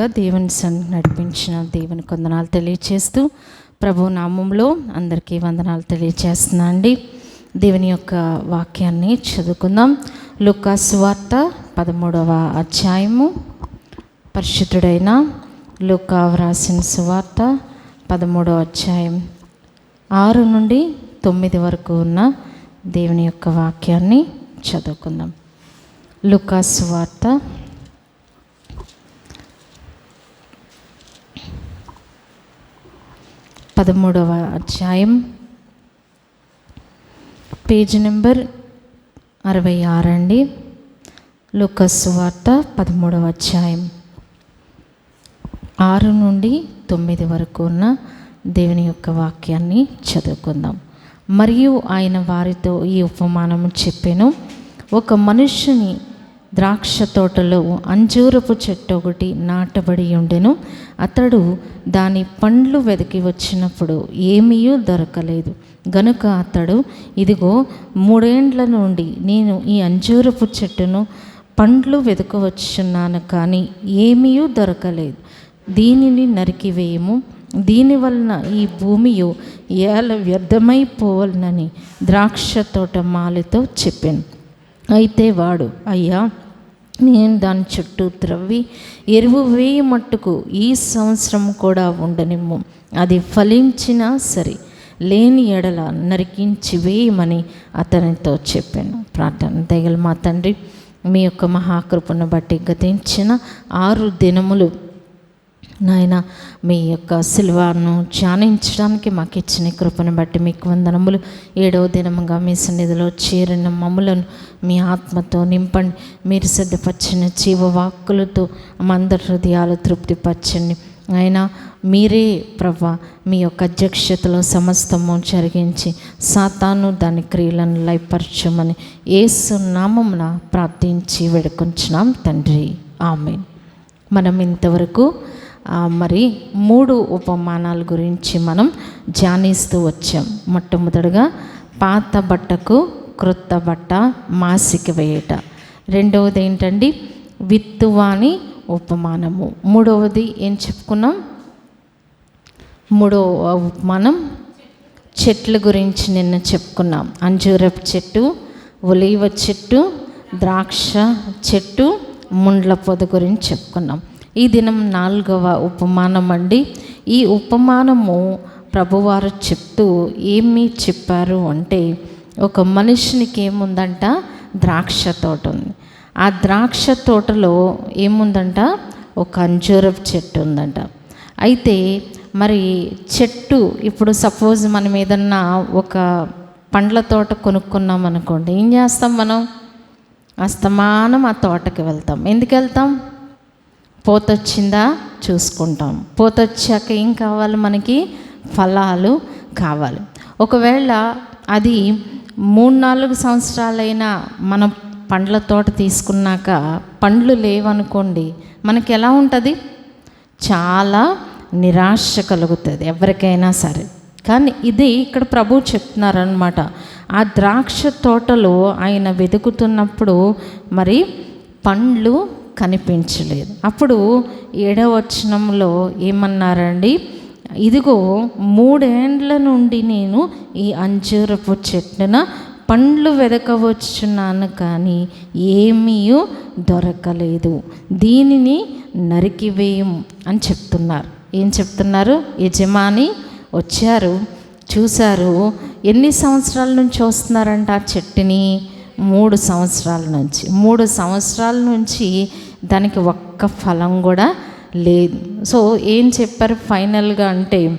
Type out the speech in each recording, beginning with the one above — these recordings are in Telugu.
గా దేవుని సన్ నడిపించిన దేవుని కొందనాలు తెలియచేస్తూ ప్రభు నామంలో అందరికీ వందనాలు తెలియచేస్తున్నా అండి. దేవుని యొక్క వాక్యాన్ని చదువుకుందాం. లుకాసు వార్త పదమూడవ అధ్యాయము. పరిశుద్ధుడైన లుకా వ్రాసిన సువార్త పదమూడవ అధ్యాయం ఆరు నుండి తొమ్మిది వరకు ఉన్న దేవుని యొక్క వాక్యాన్ని చదువుకుందాం. లుకాసు వార్త పదమూడవ అధ్యాయం పేజ్ నెంబర్ అరవై ఆరు అండి. లుకస్ వార్త పదమూడవ అధ్యాయం. ఆరు నుండి తొమ్మిది వరకు ఉన్న దేవుని యొక్క వాక్యాన్ని చదువుకుందాం. మరియు ఆయన వారితో ఈ ఉపమానము చెప్పాను ఒక మనుష్యుని ద్రాక్ష తోటలో అంజూరపు చెట్టు ఒకటి నాటబడి ఉండెను. అతడు దాని పండ్లు వెతికి వచ్చినప్పుడు ఏమీయూ దొరకలేదు. గనుక అతడు ఇదిగో మూడేండ్ల నుండి నేను ఈ అంజూరపు చెట్టును పండ్లు వెతకవచ్చున్నాను కానీ ఏమీయూ దొరకలేదు. దీనిని నరికివేయము దీని వలన ఈ భూమియు ఏల వ్యర్థమైపోవలనని ద్రాక్ష తోట మాలితో చెప్పాను. అయితే వాడు అయ్యా నేను దాని చుట్టూ త్రవ్వి ఎరువు వేయి మట్టుకు ఈ సంవత్సరం కూడా ఉండనిమ్ము. అది ఫలించినా సరే లేని ఎడల నరికించి వేయమని అతనితో చెప్పాను. ప్రార్థన దయగల మా తండ్రి మీ యొక్క మహాకృపను బట్టి గతించిన ఆరు దినములు నాయన మీ యొక్క సిల్వాను ధ్యానించడానికి మాకు ఇచ్చిన కృపను బట్టి మీకు వందనములు. ఏడవ దినముగా మీ సన్నిధిలో చేరిన మమ్ములను మీ ఆత్మతో నింపండి. మీరు సిద్ధపరిచిన జీవవాక్కులతో మందరి హృదయాలు తృప్తిపరచండి. అయినా మీరే ప్రభా మీ యొక్క అధ్యక్షతలో సమస్తము జరిగించి సాతాను దాని క్రియలను లయపరచమని ఏసు నామమున ప్రార్థించి వేడుకొంచున్నాం తండ్రి. ఆమె మనం ఇంతవరకు మరి మూడు ఉపమానాల గురించి మనం ధ్యానిస్తూ వచ్చాం. మొట్టమొదటిగా పాత బట్టకు క్రొత్త బట్ట మాసిక వేయట. రెండవది ఏంటండి? విత్తువాని ఉపమానము. మూడవది ఏం చెప్పుకున్నాం? మూడవ ఉపమానం చెట్ల గురించి నిన్న చెప్పుకున్నాం. అంజూరపు చెట్టు ఒలీవ చెట్టు ద్రాక్ష చెట్టు ముండ్ల పొద గురించి చెప్పుకున్నాం. ఈ దినం నాలుగవ ఉపమానం అండి ఈ ఉపమానము ప్రభువారు చెప్తూ ఏమి చెప్పారు అంటే ఒక మనిషినికి ఏముందంట? ద్రాక్ష తోట ఉంది ఆ ద్రాక్ష తోటలో ఏముందంట? ఒక అంజూరపు చెట్టు ఉందంట. అయితే మరి చెట్టు ఇప్పుడు సపోజ్ మనం ఏదన్నా ఒక పండ్ల తోట కొనుక్కున్నాం అనుకోండి ఏం చేస్తాం మనం? అస్తమానం ఆ తోటకి వెళ్తాం. ఎందుకు వెళ్తాం? పోతొచ్చిందా? చూసుకుంటాం. పోతొచ్చాక ఏం కావాలి మనకి? ఫలాలు కావాలి. ఒకవేళ అది మూడు నాలుగు సంవత్సరాలైనా మనం పండ్ల తోట తీసుకున్నాక పండ్లు లేవనుకోండి మనకి ఎలా ఉంటుంది? చాలా నిరాశ కలుగుతుంది ఎవరికైనా సరే. కానీ ఇది ఇక్కడ ప్రభు చెప్తున్నారనమాట ఆ ద్రాక్ష తోటలో ఆయన వెతుకుతున్నప్పుడు మరి పండ్లు కనిపించలేదు. అప్పుడు ఏడవ వచనంలో ఏమన్నారండి? ఇదిగో మూడేండ్ల నుండి నేను ఈ అంజూరపు చెట్టున పండ్లు వెదకవచ్చున్నాను కానీ ఏమీ దొరకలేదు. దీనిని నరికివేయం అని చెప్తున్నారు. ఏం చెప్తున్నారు? యజమాని వచ్చారు. చూశారు ఎన్ని సంవత్సరాల నుంచి వస్తున్నారంట ఆ చెట్టుని? మూడు సంవత్సరాల నుంచి. మూడు సంవత్సరాల నుంచి దానికి ఒక్క ఫలం కూడా లేదు. సో ఏం చెప్పారు? ఫైనల్గా అంటే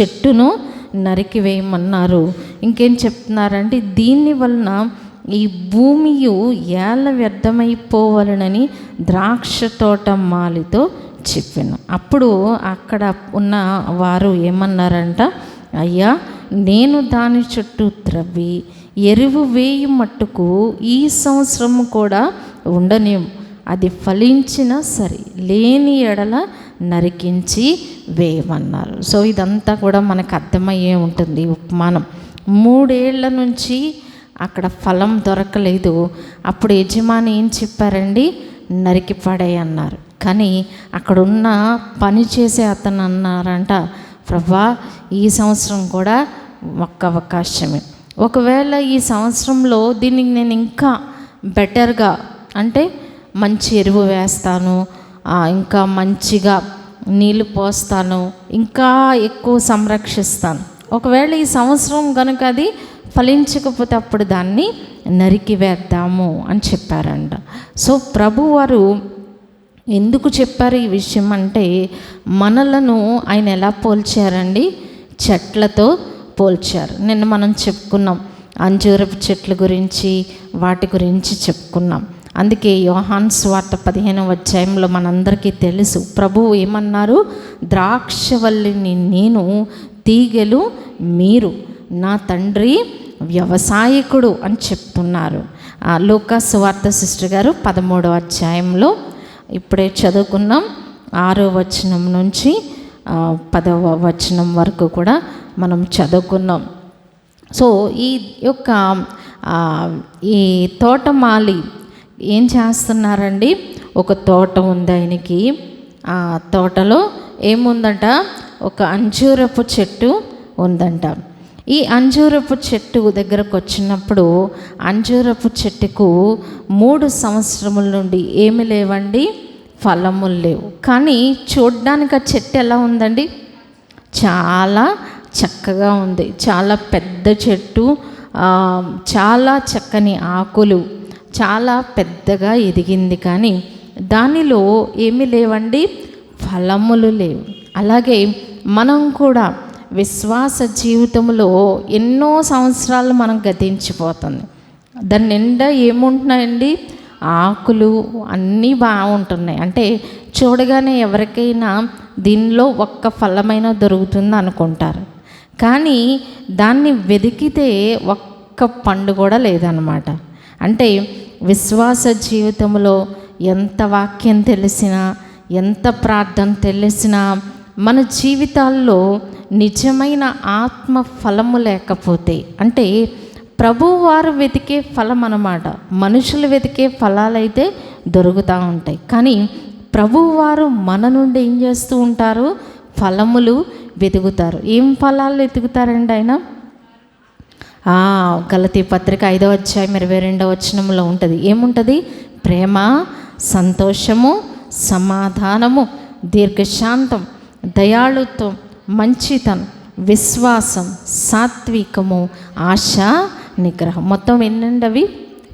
చెట్టును నరికివేయమన్నారు ఇంకేం చెప్తున్నారంటే దీని వలన ఈ భూమియు ఏళ్ళ వ్యర్థమైపోవాలనని ద్రాక్ష తోట మాలితో చెప్పాను. అప్పుడు అక్కడ ఉన్న వారు ఏమన్నారంట? అయ్యా నేను దాని చుట్టూ త్రవ్వి ఎరువు వేయి మట్టుకు ఈ సంవత్సరం కూడా ఉండనేము అది ఫలించినా సరే లేని ఎడల నరికించి వేయమన్నారు. సో ఇదంతా కూడా మనకు అర్థమయ్యే ఉంటుంది ఉపమానం. మూడేళ్ళ నుంచి అక్కడ ఫలం దొరకలేదు. అప్పుడు యజమాని ఏం చెప్పారండి? నరికిపడే అన్నారు. కానీ అక్కడున్న పని చేసే అతను అన్నారంట ప్రభా ఈ సంవత్సరం కూడా ఒక్క అవకాశమే. ఒకవేళ ఈ సంవత్సరంలో దీనికి నేను ఇంకా బెటర్గా అంటే మంచి ఎరువు వేస్తాను ఇంకా మంచిగా నీళ్ళు పోస్తాను ఇంకా ఎక్కువ సంరక్షిస్తాను. ఒకవేళ ఈ సంవత్సరం కనుక అది ఫలించకపోతే అప్పుడు దాన్ని నరికివేద్దాము అని చెప్పారంట. సో ప్రభువారు ఎందుకు చెప్పారు ఈ విషయం అంటే మనలను ఆయన ఎలా పోల్చారండి? చెట్లతో పోల్చారు. నిన్న మనం చెప్పుకున్నాం అంజూరపు చెట్ల గురించి వాటి గురించి చెప్పుకున్నాం. అందుకే యోహాన్ స్వార్త పదిహేను అధ్యాయంలో మనందరికీ తెలుసు. ప్రభువు ఏమన్నారు? ద్రాక్షవల్లిని నేను తీగెలు మీరు నా తండ్రి వ్యవసాయకుడు అని చెప్తున్నారు. లోకా స్వార్థ సిస్టర్ గారు పదమూడవ అధ్యాయంలో ఇప్పుడే చదువుకున్నాం. ఆరో వచనం నుంచి పదవ వచనం వరకు కూడా మనం చదువుకున్నాం. సో ఈ యొక్క ఈ తోటమాలి ఏం చేస్తున్నారండి? ఒక తోట ఉంది ఆయనకి. ఆ తోటలో ఏముందంట? ఒక అంజూరపు చెట్టు ఉందంట. ఈ అంజూరపు చెట్టు దగ్గరకు వచ్చినప్పుడు అంజూరపు చెట్టుకు మూడు సంవత్సరముల నుండి ఏమి లేవండి? ఫలములు లేవు. కానీ చూడ్డానికి ఆ చెట్టు ఎలా ఉందండి? చాలా చక్కగా ఉంది. చాలా పెద్ద చెట్టు. చాలా చక్కని ఆకులు. చాలా పెద్దగా ఎదిగింది కానీ దానిలో ఏమీ లేవండి ఫలములు లేవు. అలాగే మనం కూడా విశ్వాస జీవితంలో ఎన్నో సంవత్సరాలు మనం గతించిపోతుంది. దాని నిండా ఏముంటున్నాయండి? ఆకులు అన్నీ బాగుంటున్నాయి. అంటే చూడగానే ఎవరికైనా దీనిలో ఒక్క ఫలమైనా దొరుకుతుంది అనుకుంటారు. కానీ దాన్ని వెతికితే ఒక్క పండు కూడా లేదనమాట అంటే విశ్వాస జీవితంలో ఎంత వాక్యం తెలిసినా ఎంత ప్రార్థన తెలిసినా మన జీవితాల్లో నిజమైన ఆత్మ ఫలము లేకపోతే అంటే ప్రభువారు వెతికే ఫలం అన్నమాట. మనుషులు వెతికే ఫలాలైతే దొరుకుతూ ఉంటాయి. కానీ ప్రభువారు మన నుండి ఏం చేస్తూ ఉంటారు? ఫలములు వెతుకుతారు. ఏం ఫలాలు వెతుకుతారండి ఆయన? గలతీ పత్రిక ఐదవ అధ్యాయం ఇరవై రెండవ వచనంలో ఉంటుంది. ఏముంటుంది? ప్రేమ సంతోషము సమాధానము దీర్ఘశాంతం దయాళుత్వం మంచితనం విశ్వాసం సాత్వికము ఆశ నిగ్రహం. మొత్తం ఎన్నండి అవి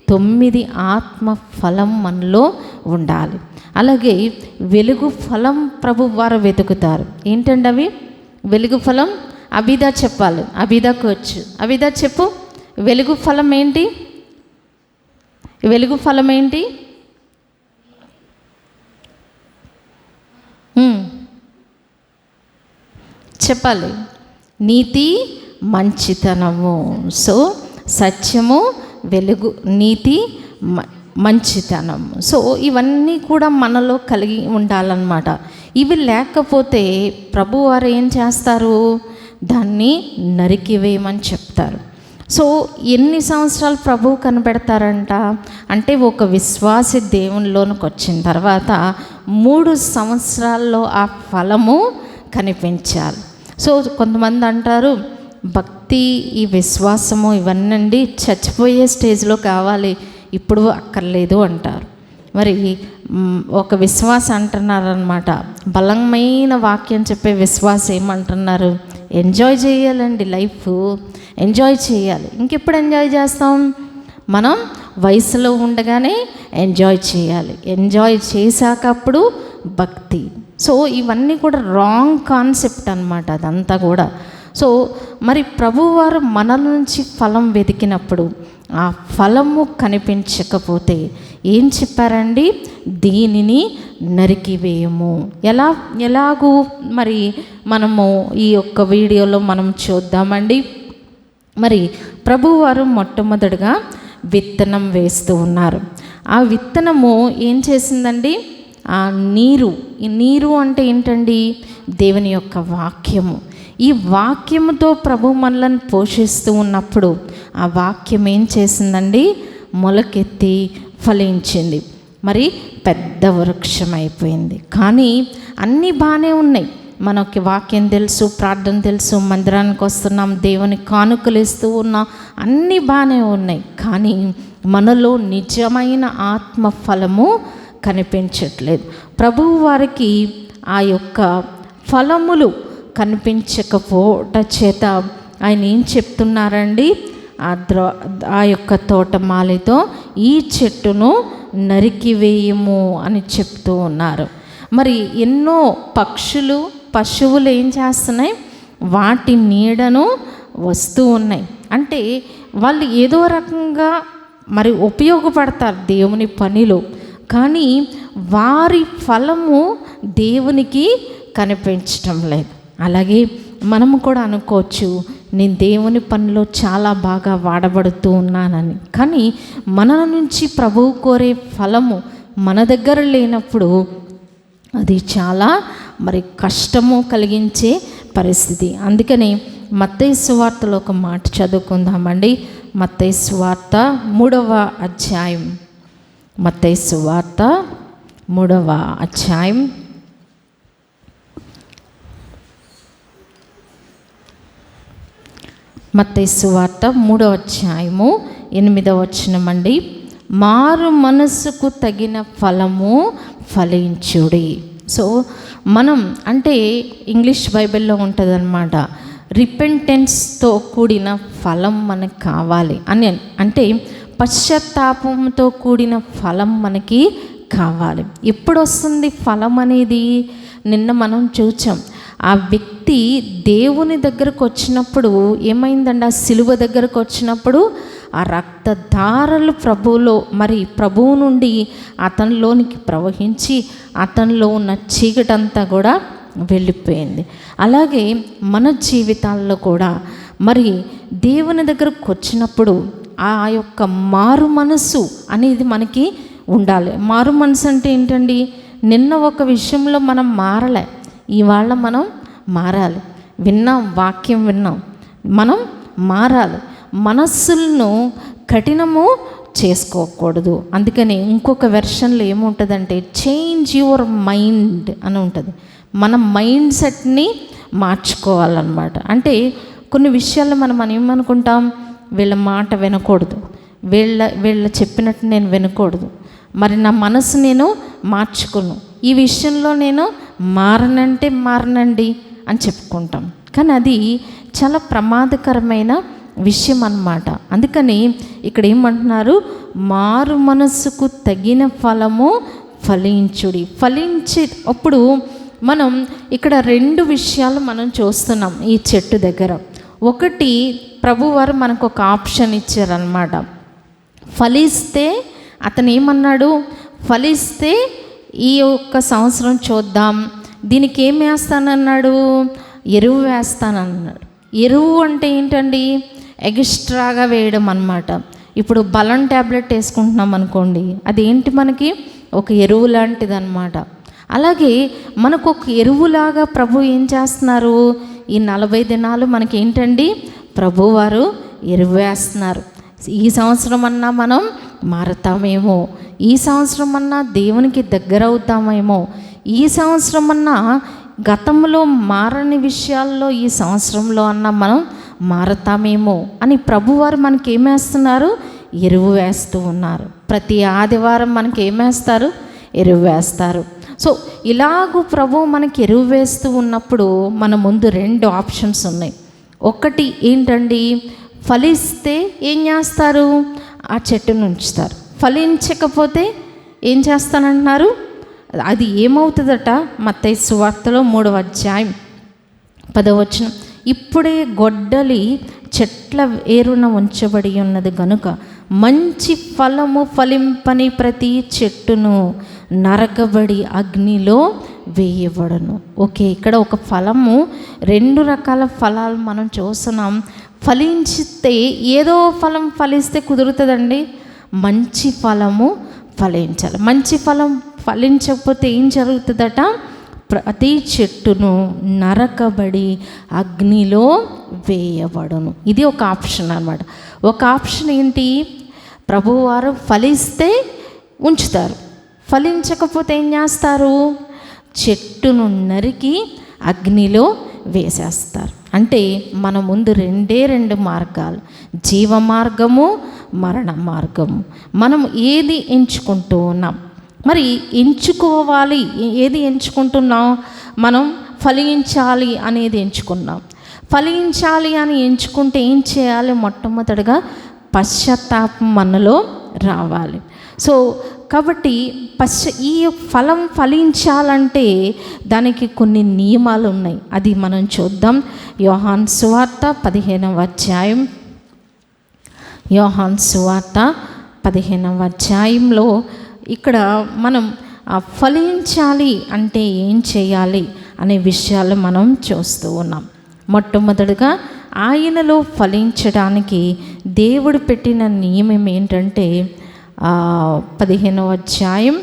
తొమ్మిది ఆత్మ ఫలం మనలో ఉండాలి. అలాగే వెలుగు ఫలం ప్రభు వారు వెతుకుతారు. ఏంటండి అవి వెలుగు ఫలం అభిదా చెప్పాలి అభిదాకు వచ్చు అభిదా చెప్పు వెలుగు ఫలం ఏంటి? వెలుగు ఫలం ఏంటి? చెప్పాలి. నీతి మంచితనము. సో సత్యము వెలుగు నీతి మ- మంచితనం సో ఇవన్నీ కూడా మనలో కలిగి ఉండాలన్నమాట. ఇవి లేకపోతే ప్రభువారు ఏం చేస్తారు? దాన్ని నరికివేయమని చెప్తారు. సో ఎన్ని సంవత్సరాలు ప్రభువు కనిపెడతారంట అంటే ఒక విశ్వాసి దేవునిలోనికి వచ్చిన తర్వాత మూడు సంవత్సరాల్లో ఆ ఫలము కనిపించాలి. సో కొంతమంది అంటారు భక్తి ఈ విశ్వాసము ఇవన్నీ చచ్చిపోయే స్టేజ్లో కావాలి ఇప్పుడు అక్కర్లేదు అంటారు. మరి ఒక విశ్వాసం అంటున్నారనమాట బలమైన వాక్యం చెప్పే విశ్వాసం ఏమంటున్నారు? ఎంజాయ్ చేయాలండి లైఫ్. ఎంజాయ్ చేయాలి. ఇంకెప్పుడు ఎంజాయ్ చేస్తాం? మనం వయసులో ఉండగానే ఎంజాయ్ చేయాలి. ఎంజాయ్ చేశాక అప్పుడు భక్తి. సో ఇవన్నీ కూడా రాంగ్ కాన్సెప్ట్ అనమాట అదంతా కూడా. సో మరి ప్రభువారు మన నుంచి ఫలం వెతికినప్పుడు ఆ ఫలము కనిపించకపోతే ఏం చెప్పారండి? దీనిని నరికివేయము ఎలా ఎలాగూ మరి మనము ఈ యొక్క వీడియోలో మనం చూద్దామండి. మరి ప్రభువారు మొట్టమొదటిగా విత్తనం వేస్తూ ఉన్నారు. ఆ విత్తనము ఏం చేసిందండి? ఆ నీరు ఈ నీరు అంటే ఏంటండి? దేవుని యొక్క వాక్యము. ఈ వాక్యముతో ప్రభు మనలను పోషిస్తూ ఉన్నప్పుడు ఆ వాక్యం ఏం చేసిందండి? మొలకెత్తి ఫలించింది. మరి పెద్ద వృక్షం అయిపోయింది. కానీ అన్నీ బాగానే ఉన్నాయి. మనకి వాక్యం తెలుసు ప్రార్థన తెలుసు మందిరానికి వస్తున్నాం దేవుని కానుకలు ఇస్తూ ఉన్నాం అన్నీ బాగానే ఉన్నాయి. కానీ మనలో నిజమైన ఆత్మ ఫలము కనిపించట్లేదు. ప్రభువు వారికి ఆ యొక్క ఫలములు కనిపించకపోవట చేత ఆయన ఏం చెప్తున్నారండి? ఆ ద్రో ఆ యొక్క తోటమాలితో ఈ చెట్టును నరికివేయము అని చెప్తూ ఉన్నారు. మరి ఎన్నో పక్షులు పశువులు ఏం చేస్తున్నాయి? వాటి నీడను వస్తూ ఉన్నాయి. అంటే వాళ్ళు ఏదో రకంగా మరి ఉపయోగపడతారు దేవుని పనిలో. కానీ వారి ఫలము దేవునికి కనిపించటం లేదు. అలాగే మనము కూడా అనుకోవచ్చు నేను దేవుని పనిలో చాలా బాగా వాడబడుతూ ఉన్నానని. కానీ మన నుంచి ప్రభువు కోరే ఫలము మన దగ్గర లేనప్పుడు అది చాలా మరి కష్టము కలిగించే పరిస్థితి. అందుకని మత్తయి వార్తలో ఒక మాట చదువుకుందామండి. మత్తయి వార్త మూడవ అధ్యాయం. మత్తయి సువార్త మూడవ అధ్యాయం. మత్తైసు వార్త మూడో అధ్యాయము ఎనిమిదవ వచ్చినమండి మారు మనస్సుకు తగిన ఫలము ఫలించుడి. సో మనం అంటే ఇంగ్లీష్ బైబిల్లో ఉంటుందన్నమాట. రిపెంటెన్స్తో కూడిన ఫలం మనకు కావాలి అని అంటే పశ్చాత్తాపంతో కూడిన ఫలం మనకి కావాలి. ఎప్పుడు వస్తుంది ఫలం అనేది నిన్న మనం చూచాం. ఆ వ్యక్తి దేవుని దగ్గరకు వచ్చినప్పుడు ఏమైందండి? ఆ సిలువ దగ్గరకు వచ్చినప్పుడు ఆ రక్తధారలు ప్రభువులో మరి ప్రభువు నుండి అతనిలోనికి ప్రవహించి అతనిలో ఉన్న చీకటంతా కూడా వెళ్ళిపోయింది. అలాగే మన జీవితాల్లో కూడా మరి దేవుని దగ్గరకు వచ్చినప్పుడు ఆ యొక్క మారు మనసు అనేది మనకి ఉండాలి. మారు మనసు అంటే ఏంటండి? నిన్న ఒక విషయంలో మనం మారలే. ఇవాళ మనం మారాలి. విన్నాం వాక్యం విన్నాం. మనం మారాలి. మనస్సులను కఠినము చేసుకోకూడదు. అందుకని ఇంకొక వెర్షన్లో ఏముంటుందంటే చేంజ్ యువర్ మైండ్ అని ఉంటుంది. మన మైండ్ సెట్ని మార్చుకోవాలన్నమాట. అంటే కొన్ని విషయాల్లో మనం మనం ఏమనుకుంటాం? వీళ్ళ మాట వినకూడదు. వీళ్ళ వీళ్ళ చెప్పినట్టు నేను వినకూడదు. మరి నా మనసు నేను మార్చుకును. ఈ విషయంలో నేను మారనంటే మారనండి అని చెప్పుకుంటాం. కానీ అది చాలా ప్రమాదకరమైన విషయం అన్నమాట. అందుకని ఇక్కడ ఏమంటున్నారు? మారు మనస్సుకు తగిన ఫలము ఫలించుడి. ఫలించే అప్పుడు మనం ఇక్కడ రెండు విషయాలు మనం చూస్తున్నాం ఈ చెట్టు దగ్గర. ఒకటి ప్రభువారు మనకు ఒక ఆప్షన్ ఇచ్చారనమాట ఫలిస్తే అతను ఏమన్నాడు? ఫలిస్తే ఈ ఒక్క సంవత్సరం చూద్దాం. దీనికి ఏం వేస్తానన్నాడు? ఎరువు వేస్తానన్నాడు. ఎరువు అంటే ఏంటండి? ఎక్స్ట్రాగా వేయడం అనమాట ఇప్పుడు బలం ట్యాబ్లెట్ వేసుకుంటున్నాం అనుకోండి అది ఏంటి మనకి? ఒక ఎరువు లాంటిది అనమాట అలాగే మనకు ఒక ఎరువులాగా ప్రభు ఏం చేస్తున్నారు? ఈ నలభై దినాలు మనకి ఏంటండి? ప్రభువారు ఎరువు వేస్తున్నారు. ఈ సంవత్సరం అన్నా మనం మారతామేమో? ఈ సంవత్సరం అన్నా దేవునికి దగ్గర అవుతామేమో ఈ సంవత్సరం అన్నా గతంలో మారని విషయాల్లో ఈ సంవత్సరంలో అన్నా మనం మారతామేమో? అని ప్రభువారు మనకి ఏమేస్తున్నారు ఎరువు వేస్తూ ఉన్నారు. ప్రతి ఆదివారం మనకి ఏమేస్తారు ఎరువు వేస్తారు. సో ఇలాగూ ప్రభు మనకి ఎరువు వేస్తూ ఉన్నప్పుడు మన ముందు రెండు ఆప్షన్స్ ఉన్నాయి. ఒకటి ఏంటండి? ఫలిస్తే ఏం చేస్తారు? ఆ చెట్టును ఉంచుతారు. ఫలించకపోతే ఏం చేస్తానంటున్నారు? అది ఏమవుతుందట? మత్తయ్య సువార్తలో మూడవ అధ్యాయం పదవచనం ఇప్పుడే గొడ్డలి చెట్ల ఏరున ఉంచబడి ఉన్నది గనుక మంచి ఫలము ఫలింపని ప్రతి చెట్టును నరకబడి అగ్నిలో వేయబడను. ఓకే ఇక్కడ ఒక ఫలము రెండు రకాల ఫలాలు మనం చూస్తున్నాం. ఫలించితే ఏదో ఫలం ఫలిస్తే కుదురుతుందండి? మంచి ఫలము ఫలించాలి. మంచి ఫలం ఫలించకపోతే ఏం జరుగుతుందట? ప్రతి చెట్టును నరకబడి అగ్నిలో వేయబడును. ఇది ఒక ఆప్షన్ అనమాట ఒక ఆప్షన్ ఏంటి? ప్రభువారు ఫలిస్తే ఉంచుతారు. ఫలించకపోతే ఏం చేస్తారు? చెట్టును నరికి అగ్నిలో వేసేస్తారు. అంటే మన ముందు రెండే రెండు మార్గాలు. జీవ మార్గము మరణ మార్గము. మనం ఏది ఎంచుకుంటూ ఉన్నాం? మరి ఎంచుకోవాలి. ఏది ఎంచుకుంటున్నాం? మనం ఫలించాలి అనేది ఎంచుకున్నాం. ఫలించాలి అని ఎంచుకుంటే ఏం చేయాలి? మొట్టమొదటిగా పశ్చాత్తాపం మనలో రావాలి. సో కాబట్టి పశ్చ ఈ ఫలం ఫలించాలంటే దానికి కొన్ని నియమాలు ఉన్నాయి అది మనం చూద్దాం. యోహాన్ సువార్త పదిహేనవ అధ్యాయం. యోహాన్ సువార్త పదిహేనవ అధ్యాయంలో ఇక్కడ మనం ఫలించాలి అంటే ఏం చేయాలి? అనే విషయాలు మనం చూస్తూ ఉన్నాం. మొట్టమొదటిగా ఆయనలో ఫలించడానికి దేవుడు పెట్టిన నియమం ఏంటంటే పదిహేనవ అధ్యాయం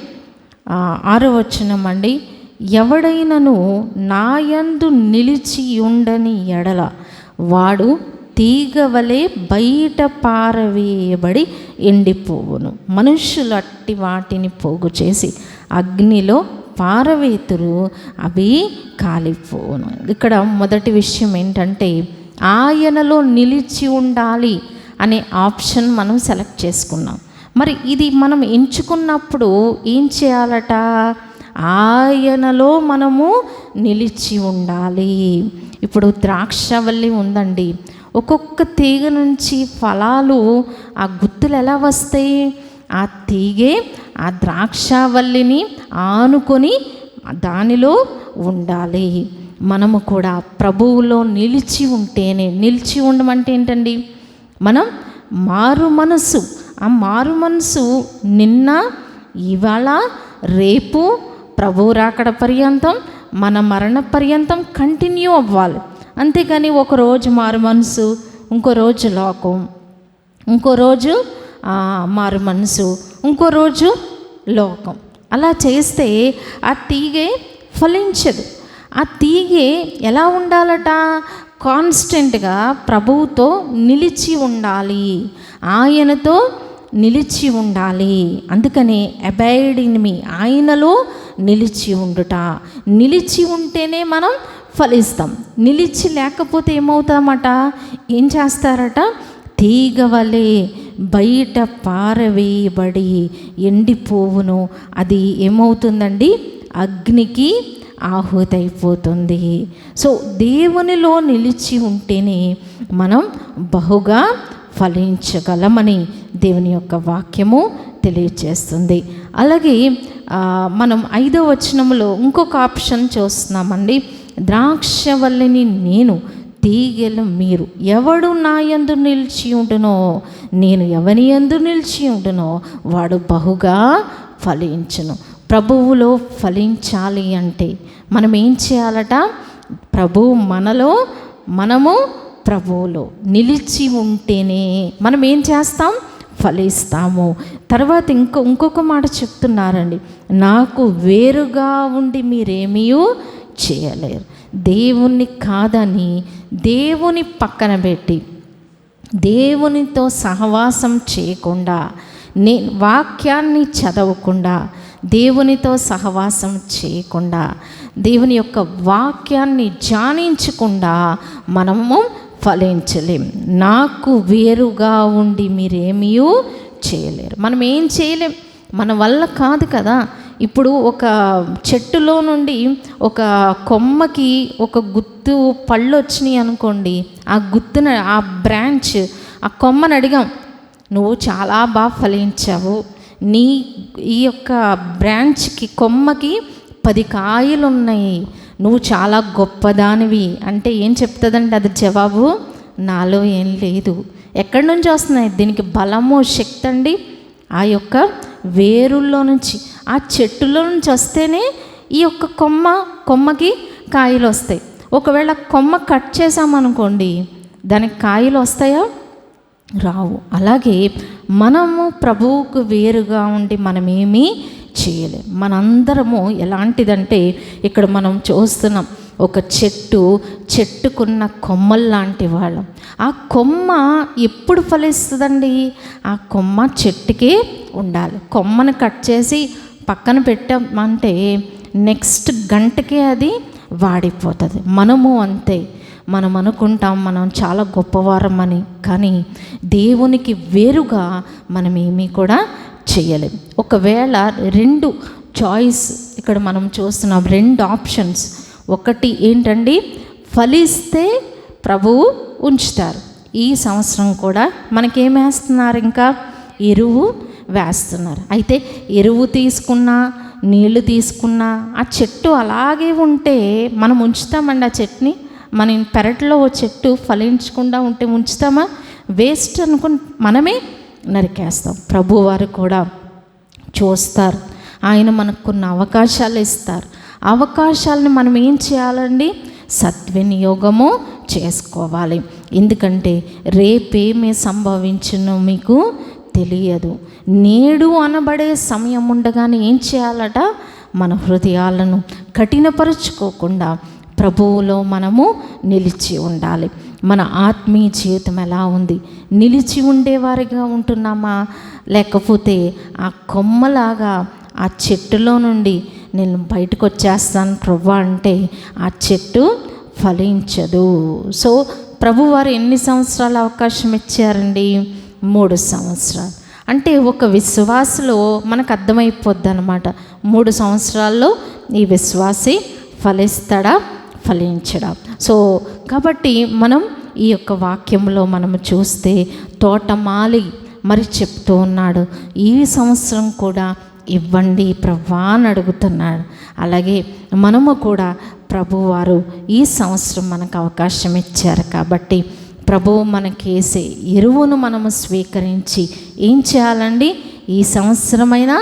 ఆరో వచనం అండి. ఎవడైనను నాయందు నిలిచి ఉండని ఎడల వాడు తీగ వలె బయట పారవేయబడి ఎండిపోవును. మనుషులు అట్టి వాటిని పోగు చేసి అగ్నిలో పారవేతురు అవి కాలిపోవును. ఇక్కడ మొదటి విషయం ఏంటంటే ఆయనలో నిలిచి ఉండాలి అనే ఆప్షన్ మనం సెలెక్ట్ చేసుకున్నాం. మరి ఇది మనం ఎంచుకున్నప్పుడు ఏం చేయాలట? ఆయనలో మనము నిలిచి ఉండాలి. ఇప్పుడు ద్రాక్షవల్లి ఉందండి. ఒక్కొక్క తీగ నుంచి ఫలాలు ఆ గుత్తులు ఎలా వస్తాయి? ఆ తీగే ఆ ద్రాక్షవల్లిని ఆనుకొని దానిలో ఉండాలి. మనము కూడా ప్రభువులో నిలిచి ఉంటేనే నిలిచి ఉండమంటే ఏంటండి? మనం మారు మనసు ఆ మారు మనసు నిన్న ఇవాళ రేపు ప్రభు రాకడ పర్యంతం మన మరణ పర్యంతం కంటిన్యూ అవ్వాలి. అంతేగాని ఒక రోజు మారు మనసు ఇంకో రోజు లోకం. ఇంకో రోజు మారు మనసు ఇంకో రోజు లోకం. అలా చేస్తే ఆ తీగే ఫలించదు. ఆ తీగే ఎలా ఉండాలట? కాన్స్టెంట్గా ప్రభువుతో నిలిచి ఉండాలి. ఆయనతో నిలిచి ఉండాలి. అందుకనే అబైడ్ ఇన్ మీ ఆయనలో నిలిచి ఉండుట. నిలిచి ఉంటేనే మనం ఫలిస్తాం. నిలిచి లేకపోతే ఏమవుతామట? ఏం చేస్తారట? తీగ వలె బయట పారవేయబడి ఎండిపోవును. అది ఏమవుతుందండి? అగ్నికి ఆహుతైపోతుంది. సో దేవునిలో నిలిచి ఉంటేనే మనం బహుగా ఫలించగలమని దేవుని యొక్క వాక్యము తెలియజేస్తుంది అలాగే మనం ఐదో వచనంలో ఇంకొక ఆప్షన్ చూస్తున్నామండి. ద్రాక్షవల్లిని నేను తీగలు మీరు ఎవడు నా యందు నిలిచి ఉండునో నేను ఎవని యందు నిలిచి ఉండునో వాడు బహుగా ఫలించును. ప్రభువులో ఫలించాలి అంటే మనం ఏం చేయాలట? ప్రభువు మనలో మనము ప్రభువులో నిలిచి ఉంటేనే మనం ఏం చేస్తాం? ఫలిస్తాము. తర్వాత ఇంకో ఇంకొక మాట చెప్తున్నారండి. నాకు వేరుగా ఉండి మీరేమీ చేయలేరు. దేవుణ్ణి కాదని దేవుని పక్కన పెట్టి దేవునితో సహవాసం చేయకుండా నే వాక్యాన్ని చదవకుండా దేవునితో సహవాసం చేయకుండా దేవుని యొక్క వాక్యాన్ని ధ్యానించకుండా మనము ఫలించలేం. నాకు వేరుగా ఉండి మీరేమీ చేయలేరు. మనం ఏం చేయలేం. మన వల్ల కాదు కదా. ఇప్పుడు ఒక చెట్టులో నుండి ఒక కొమ్మకి ఒక గుత్తు పళ్ళు వచ్చినాయి అనుకోండి ఆ గుత్తున ఆ బ్రాంచ్ ఆ కొమ్మని అడిగాం నువ్వు చాలా బాగా ఫలించావు. నీ ఈ యొక్క బ్రాంచ్కి కొమ్మకి పది కాయలు ఉన్నాయి నువ్వు చాలా గొప్పదానివి. అంటే ఏం చెప్తుందండి అది జవాబు? నాలో ఏం లేదు. ఎక్కడి నుంచి వస్తున్నాయి? దీనికి బలము శక్తి అండి ఆ యొక్క వేరుల్లో నుంచి ఆ చెట్టులో నుంచి వస్తేనే ఈ యొక్క కొమ్మ కొమ్మకి కాయలు వస్తాయి. ఒకవేళ కొమ్మ కట్ చేసామనుకోండి దానికి కాయలు వస్తాయా? రావు. అలాగే మనము ప్రభువుకు వేరుగా ఉండి మనమేమీ చేయలేం. మనందరము ఎలాంటిదంటే ఇక్కడ మనం చూస్తున్నాం ఒక చెట్టు చెట్టుకున్న కొమ్మల్లాంటి వాళ్ళం. ఆ కొమ్మ ఎప్పుడు ఫలిస్తుందండి? ఆ కొమ్మ చెట్టుకి ఉండాలి. కొమ్మను కట్ చేసి పక్కన పెట్టామంటే నెక్స్ట్ గంటకే అది వాడిపోతుంది. మనము అంతే. మనం అనుకుంటాం మనం చాలా గొప్పవారం అని కానీ దేవునికి వేరుగా మనం ఏమీ కూడా చేయలేం. ఒకవేళ రెండు చాయిస్ ఇక్కడ మనం చూస్తున్నాం రెండు ఆప్షన్స్ ఒకటి ఏంటండి? ఫలిస్తే ప్రభువు ఉంచుతారు. ఈ సంవత్సరం కూడా మనకేం వేస్తున్నారు ఇంకా? ఎరువు వేస్తున్నారు. అయితే ఎరువు తీసుకున్నా నీళ్ళు తీసుకున్నా ఆ చెట్టు అలాగే ఉంటే మనం ఉంచుతామండి ఆ చెట్టుని? మన పెరట్లో ఓ చెట్టు ఫలించకుండా ఉంటే ఉంచుతామా వేస్ట్ అనుకుని మనమే నరికేస్తాం. ప్రభువారు కూడా చూస్తారు. ఆయన మనకు కొన్ని అవకాశాలు ఇస్తారు. అవకాశాలను మనం ఏం చేయాలండి? సద్వినియోగము చేసుకోవాలి. ఎందుకంటే రేపేమే సంభవించునో మీకు తెలియదు. నేడు అనబడే సమయం ఉండగానే ఏం చేయాలట? మన హృదయాలను కఠినపరుచుకోకుండా ప్రభువులో మనము నిలిచి ఉండాలి. మన ఆత్మీయ జీవితం ఎలా ఉంది? నిలిచి ఉండేవారిగా ఉంటున్నామా? లేకపోతే ఆ కొమ్మలాగా ఆ చెట్టులో నుండి నేను బయటకు వచ్చేస్తాను ప్రభు అంటే ఆ చెట్టు ఫలించదు. సో ప్రభువారు ఎన్ని సంవత్సరాల అవకాశం ఇచ్చారండి? మూడు సంవత్సరాలు. అంటే ఒక విశ్వాసలో మనకు అర్థమైపోద్ది అనమాట మూడు సంవత్సరాల్లో ఈ విశ్వాసి ఫలిస్తాడా? ఫలించడం. సో కాబట్టి మనం ఈ యొక్క వాక్యంలో మనం చూస్తే తోటమాలి మరి చెప్తూ ఉన్నాడు ఈ సంవత్సరం కూడా ఇవ్వండి ప్రభా అని అడుగుతున్నాడు. అలాగే మనము కూడా ప్రభువారు ఈ సంవత్సరం మనకు అవకాశం ఇచ్చారు కాబట్టి ప్రభువు మనకేసే ఎరువును మనము స్వీకరించి ఏం చేయాలండి? ఈ సంవత్సరమైనా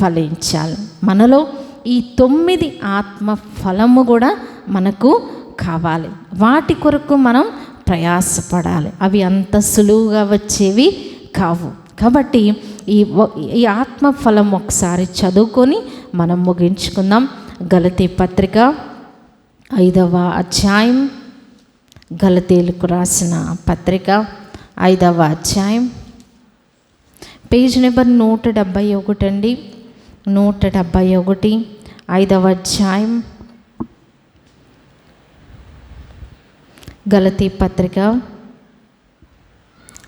ఫలించాలి. మనలో ఈ తొమ్మిది ఆత్మ ఫలము కూడా మనకు కావాలి. వాటి కొరకు మనం ప్రయాసపడాలి. అవి అంత సులువుగా వచ్చేవి కావు. కాబట్టి ఈ ఈ ఆత్మ ఫలం ఒకసారి చదువుకొని మనం ముగించుకుందాం. గలతీ పత్రిక ఐదవ అధ్యాయం. గలతీలకు రాసిన పత్రిక ఐదవ అధ్యాయం. పేజ్ నెంబర్ నూట డెబ్భై ఒకటి అండి. నూట డెబ్భై ఒకటి ఐదవ అధ్యాయం. గలతీ పత్రిక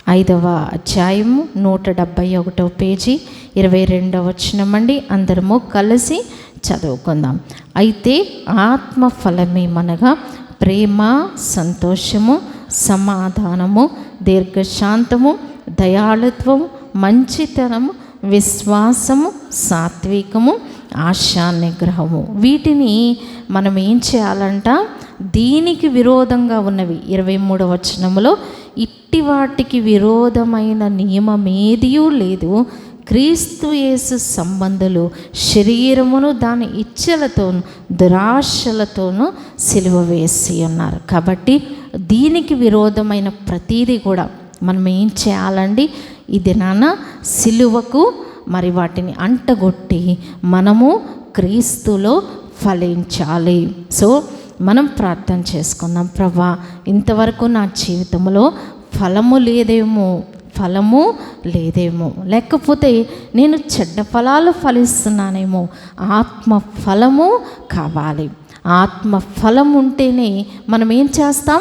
ఐదవ అధ్యాయము నూట డెబ్భై ఒకటవ పేజీ ఇరవై రెండవ వచనమండి. అందరము కలిసి చదువుకుందాం. అయితే ఆత్మ ఫలమేమనగా ప్రేమ సంతోషము సమాధానము దీర్ఘశాంతము దయాళుత్వము మంచితనము విశ్వాసము సాత్వికము ఆశా నిగ్రహము వీటిని మనం ఏం చేయాలంట? దీనికి విరోధంగా ఉన్నవి. ఇరవై మూడవ వచనములో ఇట్టి వాటికి విరోధమైన నియమమేదియూ లేదు. క్రీస్తు యేసు సంబంధులు శరీరమును దాని ఇచ్చలతోనూ దురాశలతోనూ సిలువ వేసి ఉన్నారు. కాబట్టి దీనికి విరోధమైన ప్రతీది కూడా మనం ఏం చేయాలండి? ఈ దినాన సిలువకు మరి వాటిని అంటగొట్టి మనము క్రీస్తులో ఫలించాలి. సో మనం ప్రార్థన చేసుకుందాం. ప్రభా ఇంతవరకు నా జీవితంలో ఫలము లేదేమో ఫలము లేదేమో. లేకపోతే నేను చెడ్డ ఫలాలు ఫలిస్తున్నానేమో. ఆత్మ ఫలము కావాలి. ఆత్మ ఫలం ఉంటేనే మనం ఏం చేస్తాం?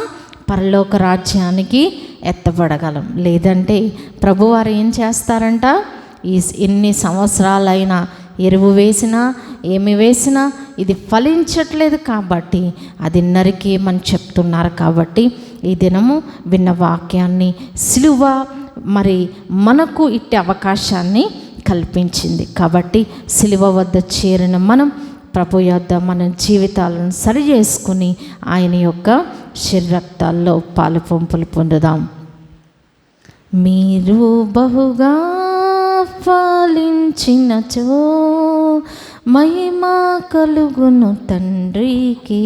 పరలోక రాజ్యానికి ఎత్తబడగలం. లేదంటే ప్రభువారు ఏం చేస్తారంట? ఈ ఎన్ని సంవత్సరాలైనా ఎరువు వేసినా ఏమి వేసినా ఇది ఫలించట్లేదు కాబట్టి అది నరికేయమని చెప్తున్నారు కాబట్టి ఈ దినము విన్న వాక్యాన్ని సిలువ మరి మనకు ఇట్టి అవకాశాన్ని కల్పించింది కాబట్టి సిలువ వద్ద చేరిన మనం ప్రభు యొద్ద మన జీవితాలను సరి చేసుకుని ఆయన యొక్క శరీరక్తాల్లో పాలు పంపులు పొందుదాం. మీరు బహుగా పాలించినచో మహిమా కలుగును తండ్రికి.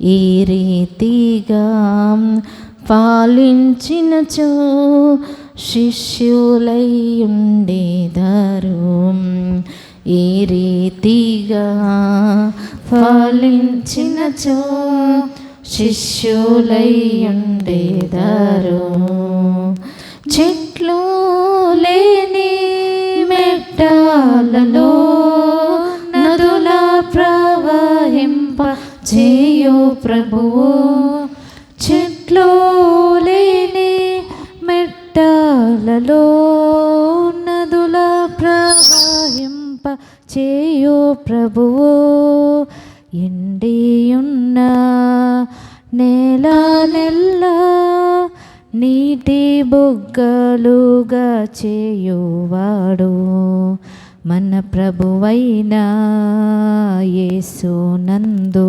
ఈ రీతిగా పాలించినచో శిష్యులై ఉండేదారు. ఈ రీతిగా ఫలించినచో శిష్యులై ఉండేదారు. చెట్లు దినములలో నదులా ప్రవహింప చేయు ప్రభువు. చెట్లో లేని మెట్టలలో నదులా ప్రవహింప చేయు ప్రభువు. ఎండియున్న నేల నెల్ల నీటి బొగ్గలుగా చేయువాడు. మన ప్రభువైన యేసు నందు